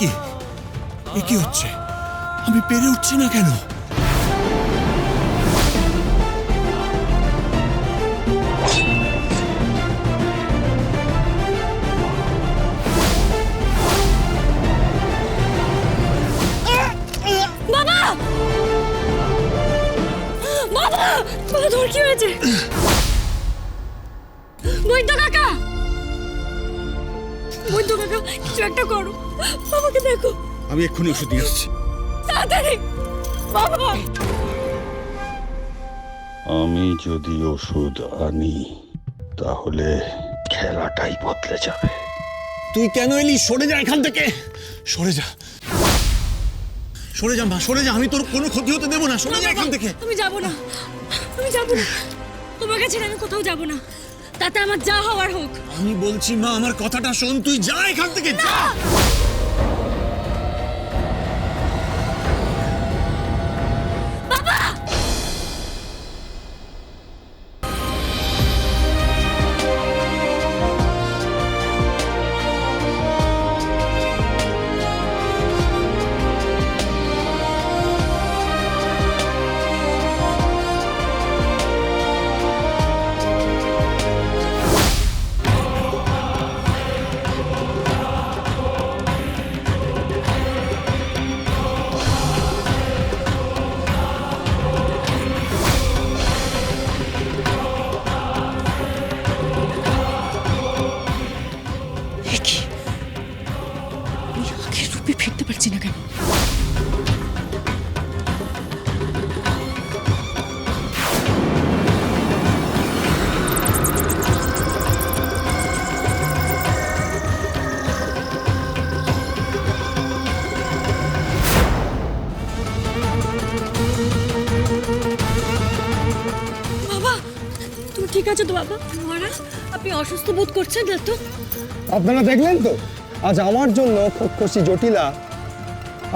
এ কি হচ্ছে? আমি পেরে উঠছি না কেন? বাবা! তোর কি হয়েছে? বৈদ্য কাকা! বৈদ্য কাকা কিছু একটা করো বাবাকে দেখো। আমি এক্ষুনি ওষুধ নিয়ে আসছি। তাড়াতাড়ি। বাবা। আমি যদি ওষুধ আনি তাহলে খেলাটাই বদলে যাবে। তুই কেন এলি? সরে যা এখান থেকে। সরে যা। সরে যা মা সরে যা। আমি তোর কোনো ক্ষতি হতে দেবো না। সরে যা এখান থেকে। আমি যাব না। আমি যাব না। তোমার কাছে আমি কোথাও যাব না। তাতে আমার যা হওয়ার হোক। আমি বলছি মা আমার কথাটা শোন তুই যা এখান থেকে যা! ঠিক আছো তো বাবা? মহারাজ আপনি অসুস্থ বোধ করছেন না তো? আপনারা দেখলেন তো? আজ আমার জন্য খোক্ষসী জটিলা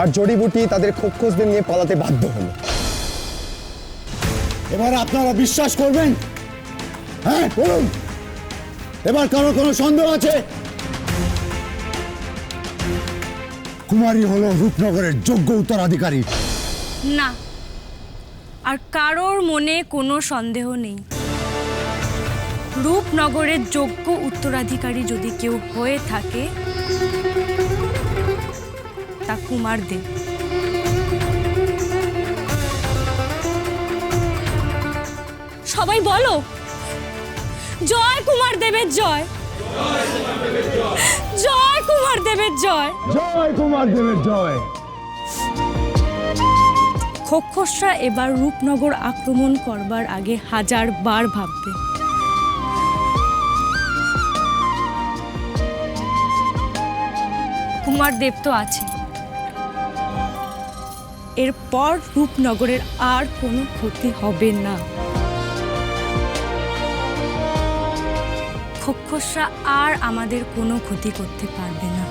আর জড়িবুটি তাদের খোক্ষসদের নিয়ে পালাতে বাধ্য হলো। এবার আপনারা বিশ্বাস করবেন? হ্যাঁ বলুন। এবার কারও কোনো সন্দেহ আছে? কুমারী হলো রূপনগরের যোগ্য উত্তরাধিকারী। না আর কারোর মনে কোনো সন্দেহ নেই। রূপনগরের যোগ্য উত্তরাধিকারী যদি কেউ হয়ে থাকে তা কুমার দেব সবাই বলো জয় কুমার দেবের জয়। জয় কুমার দেবের জয়। জয় কুমার দেবের জয়। খোক্ষসরা এবার রূপনগর আক্রমণ করবার আগে হাজার বার ভাববে। কুমার দেব তো আছে। এরপর রূপনগরের আর কোনো ক্ষতি হবে না। খক্ষসরা আর আমাদের কোনো ক্ষতি করতে পারবে না।